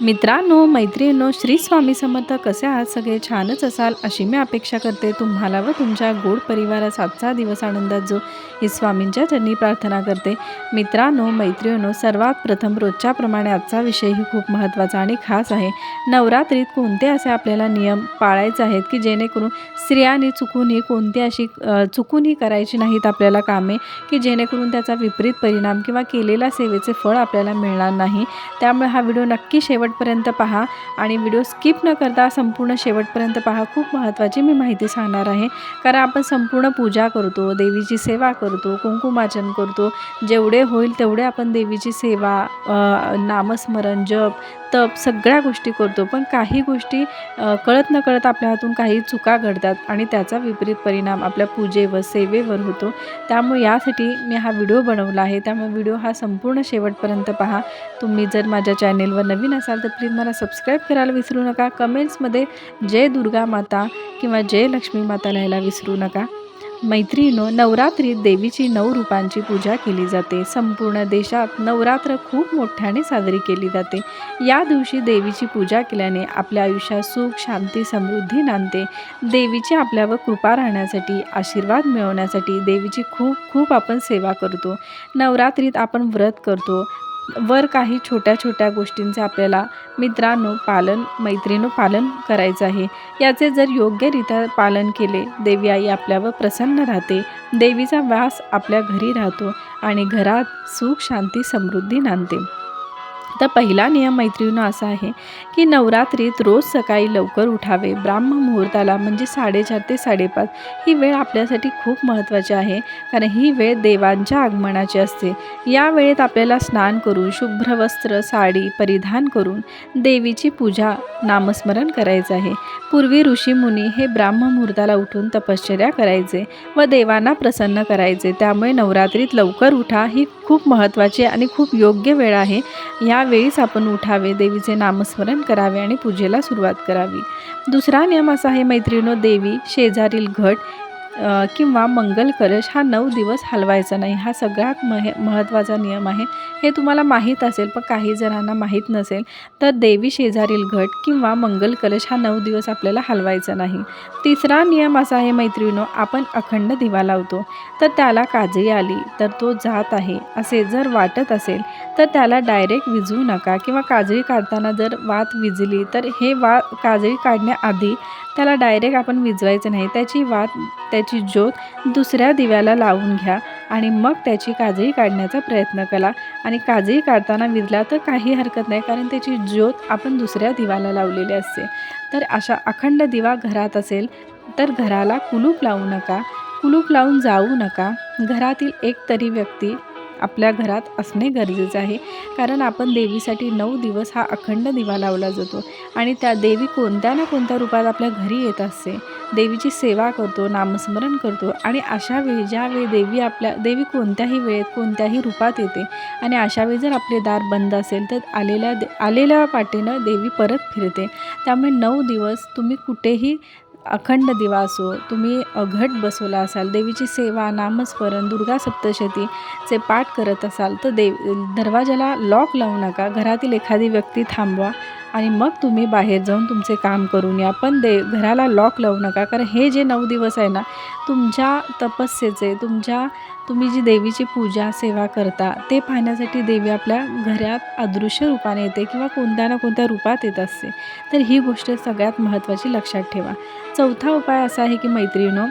मित्रांनो मैत्रिणींनो श्री स्वामी समर्थ कसे आहात? सगळे छानच असाल अशी मी अपेक्षा करते. तुम्हाला व तुमच्या गोड परिवारास आजचा दिवस आनंदात जो ही स्वामींच्या चरणी प्रार्थना करते. मित्रांनो मैत्रिणींनो सर्वात प्रथम रोजच्याप्रमाणे आजचा विषयही खूप महत्त्वाचा आणि खास आहे. नवरात्रीत कोणते असे आपल्याला नियम पाळायचे आहेत की जेणेकरून स्त्रियांनी चुकूनही कोणती अशी चुकूनही करायची नाहीत आपल्याला कामे की जेणेकरून त्याचा विपरीत परिणाम किंवा केलेल्या सेवेचे फळ आपल्याला मिळणार नाही? त्यामुळे हा व्हिडिओ नक्की शेवट शेवटपर्यंत पहा आणि व्हिडिओ स्किप न करता संपूर्ण शेवटपर्यंत पहा. खूप महत्त्वाची मी माहिती सांगणार आहे. कारण आपण संपूर्ण पूजा करतो देवीची सेवा करतो कुंकुमाचन करतो. जेवढे होईल तेवढे आपण देवीची सेवा नामस्मरण जप तप सगळ्या गोष्टी करतो. पण काही गोष्टी कळत न कळत आपल्या हातून काही चुका घडतात आणि त्याचा विपरीत परिणाम आपल्या पूजेवर सेवेवर होतो. त्यामुळे यासाठी मी हा व्हिडिओ बनवला आहे. त्यामुळे व्हिडिओ हा संपूर्ण शेवटपर्यंत पहा. तुम्ही जर माझ्या चॅनेलवर नवीन असाल तर प्लीज मला सबस्क्राईब करायला विसरू नका. कमेंट्समध्ये जय दुर्गा माता किंवा जय लक्ष्मी माता लिहायला विसरू नका. मैत्रिणो नवरात्रीत देवीची नऊ रूपांची पूजा केली जाते. संपूर्ण देशात नवरात्र खूप मोठ्याने साजरी केली जाते. या दिवशी देवीची पूजा केल्याने आपल्या आयुष्यात सुख शांती समृद्धी नांदते. देवीची आपल्यावर कृपा राहण्यासाठी आशीर्वाद मिळवण्यासाठी देवीची खूप खूप आपण सेवा करतो. नवरात्रीत आपण व्रत करतो. वर काही छोट्या छोट्या गोष्टींचे आपल्याला मित्रांनो पालन मैत्रिणीनं पालन करायचं आहे. याचे जर योग्यरित्या पालन केले देवी आई आपल्यावर प्रसन्न राहते. देवीचा वास आपल्या घरी राहतो आणि घरात सुख शांती समृद्धी नांदते. तर पहिला नियम मैत्रिणीनं असा आहे की नवरात्रीत रोज सकाळी लवकर उठावे. ब्राह्म मुहूर्ताला म्हणजे साडेचार ते साडेपाच ही वेळ आपल्यासाठी खूप महत्त्वाची आहे. कारण ही वेळ देवांच्या आगमनाची असते. या वेळेत आपल्याला स्नान करून शुभ्र वस्त्र साडी परिधान करून देवीची पूजा नामस्मरण करायचं आहे. पूर्वी ऋषीमुनी हे ब्राह्म मुहूर्ताला उठून तपश्चर्या करायचे व देवांना प्रसन्न करायचे. त्यामुळे नवरात्रीत लवकर उठा ही खूप महत्त्वाची आणि खूप योग्य वेळ आहे. यावेळीच आपण उठावे देवीचे नामस्मरण करावे आणि पूजेला सुरुवात करावी. दुसरा नियम असा आहे मैत्रिणो देवी शेजारील घट किंवा मंगल कलश हा नऊ दिवस हलवायचा नाही. हा सगळ्यात महे महत्त्वाचा नियम आहे. हे तुम्हाला माहीत असेल पण काही जणांना माहीत नसेल तर देवी शेजारील घट किंवा मंगल कलश हा नऊ दिवस आपल्याला हलवायचा नाही. तिसरा नियम असा आहे मैत्रिणो आपण अखंड दिवा लावतो. तर त्याला काजळी आली तर तो जात आहे. असे जर वाटत असेल तर त्याला डायरेक्ट विजवू नका किंवा काजळी काढताना जर वात विजली तर हे वा काजळी काढण्याआधी त्याला डायरेक्ट आपण विजवायचं नाही. त्याची वात त्या त्याची ज्योत दुसऱ्या दिव्याला लावून घ्या आणि मग त्याची काजळी काढण्याचा प्रयत्न करा. आणि काजळी काढताना विजला तर काही हरकत नाही कारण त्याची ज्योत आपण दुसऱ्या दिव्याला लावलेली असते. तर अशा अखंड दिवा घरात असेल तर घराला कुलूप लावू नका. कुलूप लावून जाऊ नका. घरातील एक तरी व्यक्ती आपल्या घरात असणे गरजेचं आहे. कारण आपण देवीसाठी नऊ दिवस हा अखंड दिवा लावला जातो आणि त्या देवी कोणत्या ना कोणत्या रूपात आपल्या घरी येत असते. देवीची सेवा करतो नामस्मरण करतो आणि अशा वेळी ज्यावेळी देवी आपल्या देवी कोणत्याही वेळेत कोणत्याही रूपात येते आणि अशा वेळी जर आपले दार बंद असेल तर आलेल्या दे आलेल्या वाटेनं देवी परत फिरते. त्यामुळे नऊ दिवस तुम्ही कुठेही अखंड दिवा असो तुम्ही अघट बसवला असाल देवीची सेवा नामस्मरण दुर्गा सप्तशतीचे पाठ करत असाल तर देव दरवाजाला लॉक लावू नका घरातील एखादी व्यक्ती थांबवा. आणि मग तुम्ही बाहेर जाऊन तुमचे काम करून या. पण दे घराला लॉक लावू नका. कारण हे जे नऊ दिवस आहे ना तुमच्या तपस्येचे तुमच्या तुम्ही जी देवीची पूजा सेवा करता ते पाहण्यासाठी देवी आपल्या घरात अदृश्य रूपाने येते किंवा कोणत्या ना कोणत्या रूपात येत असते. तर ही गोष्ट सगळ्यात महत्त्वाची लक्षात ठेवा. चौथा उपाय असा आहे की मैत्रिणीनो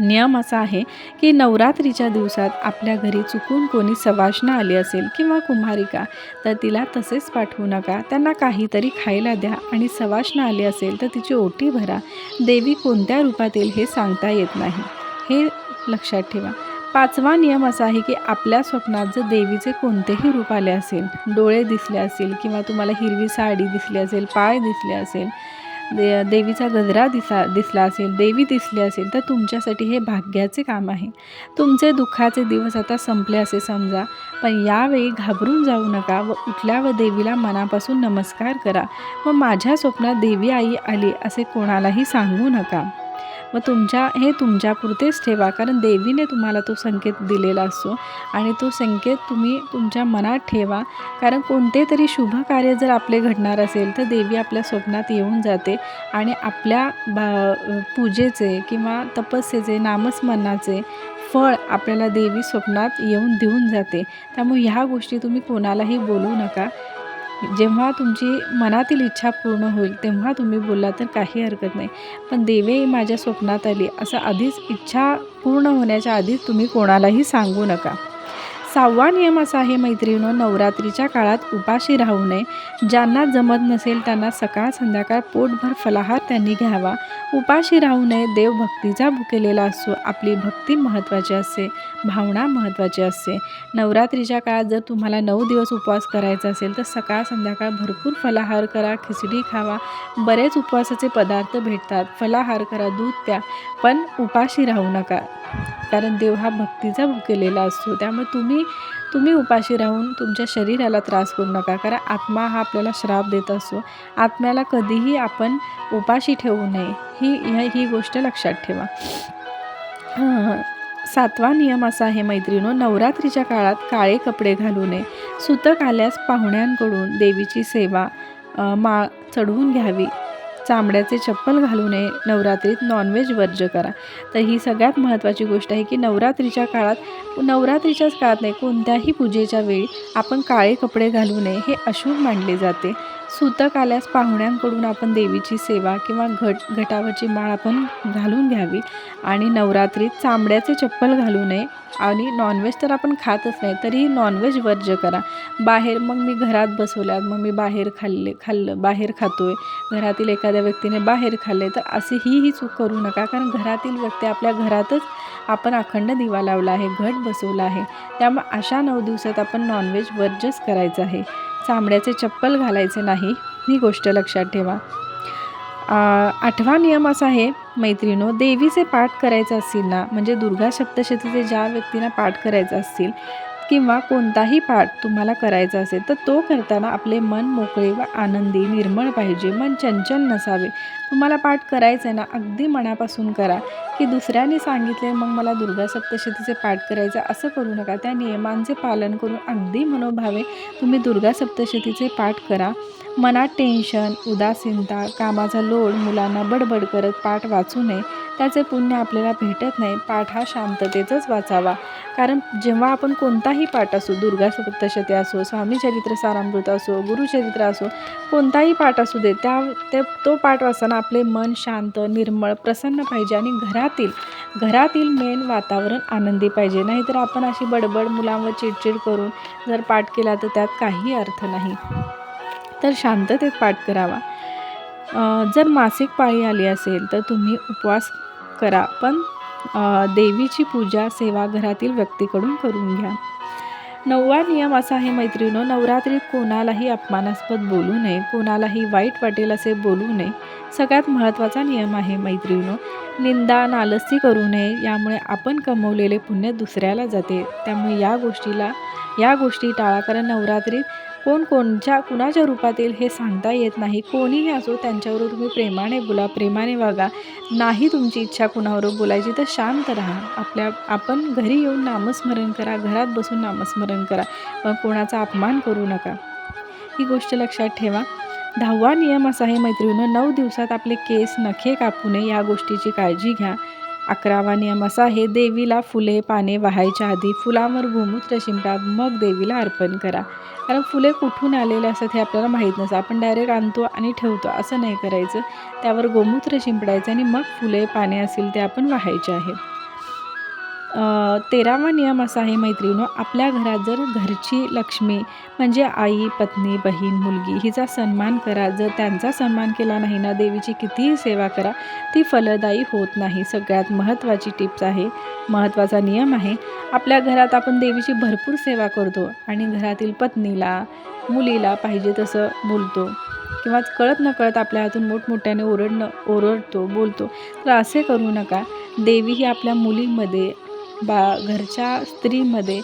नियम असा आहे की नवरात्रीच्या दिवसात आपल्या घरी चुकून कोणी सवासना आली असेल किंवा कुंभारिका तर तिला तसेच पाठवू नका. त्यांना काहीतरी खायला द्या आणि सवाष्ण आली असेल तर तिची ओटी भरा. देवी कोणत्या रूपात येईल हे सांगता येत नाही. हे लक्षात ठेवा. पाचवा नियम असा आहे की आपल्या स्वप्नात जर देवीचे कोणतेही रूप आले असेल डोळे दिसले असेल किंवा तुम्हाला हिरवी साडी दिसली असेल पाय दिसले असेल दे देवीचा गजरा दिसा दिसला असेल देवी दिसली असेल तर तुमच्यासाठी हे भाग्याचे काम आहे. तुमचे दुःखाचे दिवस आता संपले असे समजा पण यावेळी घाबरून जाऊ नका व उठल्या व देवीला मनापासून नमस्कार करा व माझ्या स्वप्नात देवी आई आली असे कोणालाही सांगू नका. व तुमच्या हे तुमच्यापुरतेच ठेवा. कारण देवीने तुम्हाला तो संकेत दिलेला असतो आणि तो संकेत तुम्ही तुमच्या मनात ठेवा. कारण कोणते तरी शुभ कार्य जर आपले घडणार असेल तर देवी आपल्या स्वप्नात येऊन जाते. आणि आपल्या बा पूजेचे किंवा तपस्येचे नामस्मरणाचे फळ आपल्याला देवी स्वप्नात येऊन देऊन जाते. त्यामुळे ह्या गोष्टी तुम्ही कोणालाही बोलू नका. जेव्हा तुमची मनातील इच्छा पूर्ण होईल तेव्हा तुम्ही बोलला तर काही हरकत नाही. पण देवे माझ्या स्वप्नात आली असं आधीच इच्छा पूर्ण होण्याच्या आधीच तुम्ही कोणालाही सांगू नका. सहावा नियम असा आहे मैत्रिणीनो नवरात्रीच्या काळात उपाशी राहू नये. ज्यांना जमत नसेल त्यांना सकाळ संध्याकाळ पोटभर फलाहार त्यांनी घ्यावा. उपाशी राहू नये देव भक्तीचा भुकेलेला असतो आपली भक्ती महत्त्वाची असते भावना महत्त्वाची असते. नवरात्रीच्या काळात जर तुम्हाला नऊ दिवस उपवास करायचा असेल तर सकाळ संध्याकाळ भरपूर फलाहार करा खिचडी खावा. बरेच उपवासाचे पदार्थ भेटतात फलाहार करा दूध प्या पण उपाशी राहू नका. कारण देव हा भक्तीचा भुकेलेला असतो त्यामुळे तुम्ही तुम्ही उपाशी राहून तुमच्या शरीराला त्रास करू नका कारण आत्मा हा आपल्याला श्राप देत असतो. आत्म्याला कधीही आपण उपाशी ठेवू नये. ही ह्या ही गोष्ट लक्षात ठेवा. सातवा नियम असा आहे मैत्रिणो नवरात्रीच्या काळात काळे कपडे घालू नये. सुतक आल्यास पाहुण्यांकडून देवीची सेवा माळ चढवून घ्यावी. चामड्याचे चप्पल घालू नये. नवरात्रीत नॉनव्हेज वर्ज्य करा. तर ही सगळ्यात महत्त्वाची गोष्ट आहे की नवरात्रीच्या काळात नवरात्रीच्याच काळात नाही कोणत्याही पूजेच्या वेळी आपण काळे कपडे घालू नये हे अशुभ मानले जाते. सुतक आल्यास पाहुण्यांकडून आपण देवीची सेवा किंवा घट घटावरची माळ आपण घालून घ्यावी. आणि नवरात्रीत चामड्याचे चप्पल घालू नये. आणि नॉनव्हेज तर आपण खातच नाही तरीही नॉनव्हेज वर्ज्य करा. बाहेर मग मी घरात बसवल्यात मग मी बाहेर खाल्ले खाल्लं बाहेर खातो आहे घरातील एखाद्या व्यक्तीने बाहेर खाल्ले तर अशी ही ही चूक करू नका. कारण घरातील व्यक्ती आपल्या घरातच आपण अखंड दिवा लावला आहे घट बसवला आहे. त्यामुळे अशा नऊ दिवसात आपण नॉनव्हेज वर्जच करायचं आहे. चामड्याचे चप्पल घालायचे नाही ही गोष्ट लक्षात ठेवा. आठवा नियम असा आहे मैत्रिणो देवीचे पाठ करायचं असतील ना म्हणजे दुर्गा सप्तशतीचे ज्या व्यक्तींना पाठ करायचं असतील किंवा कोणताही पाठ तुम्हाला करायचा असेल तर तो करताना आपले मन मोकळे व आनंदी निर्मळ पाहिजे. मन चंचल नसावे. तुम्हाला पाठ करायचं आहे ना अगदी मनापासून करा. की दुसऱ्याने सांगितले मग मला दुर्गा सप्तशतीचे पाठ करायचं असं करू नका. त्या नियमांचे पालन करून अगदी मनोभावे तुम्ही दुर्गा सप्तशतीचे पाठ करा. मनात टेन्शन उदासीनता कामाचा लोड मुलांना बडबड करत पाठ वाचू नये. त्याचे पुण्य आपल्याला भेटत नाही. पाठ हा शांततेतच वाचावा. कारण जेव्हा आपण कोणताही पाठ असो दुर्गा सप्तशती असो स्वामी चरित्र सारामृत असो गुरुचरित्र असो कोणताही पाठ असू दे त्या ते तो पाठ वाचताना आपले मन शांत निर्मळ प्रसन्न पाहिजे आणि घरातील घरातील मेन वातावरण आनंदी पाहिजे. नाहीतर आपण अशी बडबड मुलांवर चिडचिड करून जर पाठ केला तर त्यात काही अर्थ नाही. तर शांततेत पाठ करावा. जर मासिक पाळी आली असेल तर तुम्ही उपवास करा. पण देवीची पूजा सेवा घरातील व्यक्तीकडून करून घ्या. नववा नियम असा आहे मैत्रिणो नवरात्रीत कोणालाही अपमानास्पद बोलू नये. कोणालाही वाईट वाटेल असे बोलू नये. सगळ्यात महत्त्वाचा नियम आहे मैत्रिणो निंदा नालस्ती करू नये. यामुळे आपण कमवलेले पुण्य दुसऱ्याला जाते. त्यामुळे या गोष्टीला या गोष्टी टाळा. कारण नवरात्रीत कोण कोणच्या कुणाच्या रूपात येईल हे सांगता येत नाही. कोणीही असो त्यांच्यावर तुम्ही प्रेमाने बोला प्रेमाने वागा. नाही तुमची इच्छा कुणावर बोलायची तर शांत राहा. आपल्या आपण घरी येऊन नामस्मरण करा घरात बसून नामस्मरण करा. पण कोणाचा अपमान करू नका. ही गोष्ट लक्षात ठेवा. दहावा नियम असा आहे मैत्रिणीनं नऊ दिवसात आपले केस नखे कापू नये. या गोष्टीची काळजी घ्या. अकरावा नियम असा आहे देवीला फुले पाने वाहायच्या आधी फुलांवर गोमूत्र शिंपडा मग देवीला अर्पण करा. कारण फुले कुठून आलेले असतात हे आपल्याला माहीत नसतं. आपण डायरेक्ट आणतो आणि ठेवतो असं नाही करायचं. त्यावर गोमूत्र शिंपडायचं आणि मग फुले पाने असतील ते आपण वाहायचे आहेत तेरावा नियम असा आहे मैत्रिणीनो आपल्या घरात जर घरची लक्ष्मी म्हणजे आई पत्नी बहीण मुलगी हिचा सन्मान करा. जर त्यांचा सन्मान केला नाही ना देवीची कितीही सेवा करा ती फलदायी होत नाही. सगळ्यात महत्त्वाची टिप्स आहे महत्त्वाचा नियम आहे आपल्या घरात आपण देवीची भरपूर सेवा करतो आणि घरातील पत्नीला मुलीला पाहिजे तसं बोलतो किंवा कळत न कळत आपल्या हातून मोठमोठ्याने ओरडणं ओरडतो बोलतो. तर असे करू नका. देवी ही आपल्या मुलीमध्ये बा घरच्या स्त्रीमध्ये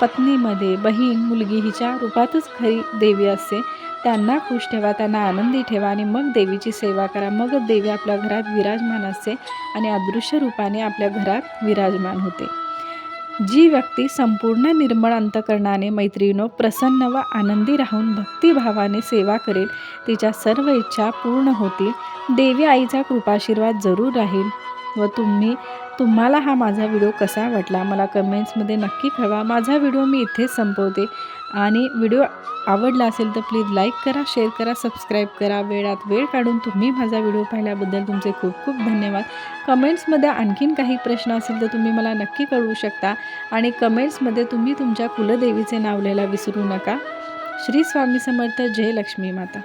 पत्नीमध्ये बहीण मुलगी हिच्या रूपातच खरी देवी असते. त्यांना खुश ठेवा त्यांना आनंदी ठेवा आणि मग देवीची सेवा करा. मगच देवी आपल्या घरात विराजमान असते आणि अदृश्य रूपाने आपल्या घरात विराजमान होते. जी व्यक्ती संपूर्ण निर्मळ अंतकरणाने मैत्रिणो प्रसन्न व आनंदी राहून भक्तिभावाने सेवा करेल तिच्या सर्व इच्छा पूर्ण होतील. देवी आईचा कृपाशीर्वाद जरूर राहील. व तुम्ही तुम्हाला हा माझा व्हिडिओ कसा वाटला मला कमेंट्समध्ये नक्की कळवा. माझा व्हिडिओ मी इथेच संपवते. आणि व्हिडिओ आवडला असेल तर प्लीज लाईक करा शेअर करा सबस्क्राईब करा. वेळात वेळ काढून तुम्ही माझा व्हिडिओ पाहिल्याबद्दल तुमचे खूप खूप धन्यवाद. कमेंट्समध्ये आणखीन काही प्रश्न असेल तर तुम्ही मला नक्की कळवू शकता. आणि कमेंट्समध्ये तुम्ही तुमच्या कुलदेवीचे नाव लिहायला विसरू नका. श्री स्वामी समर्थ. जय लक्ष्मी माता.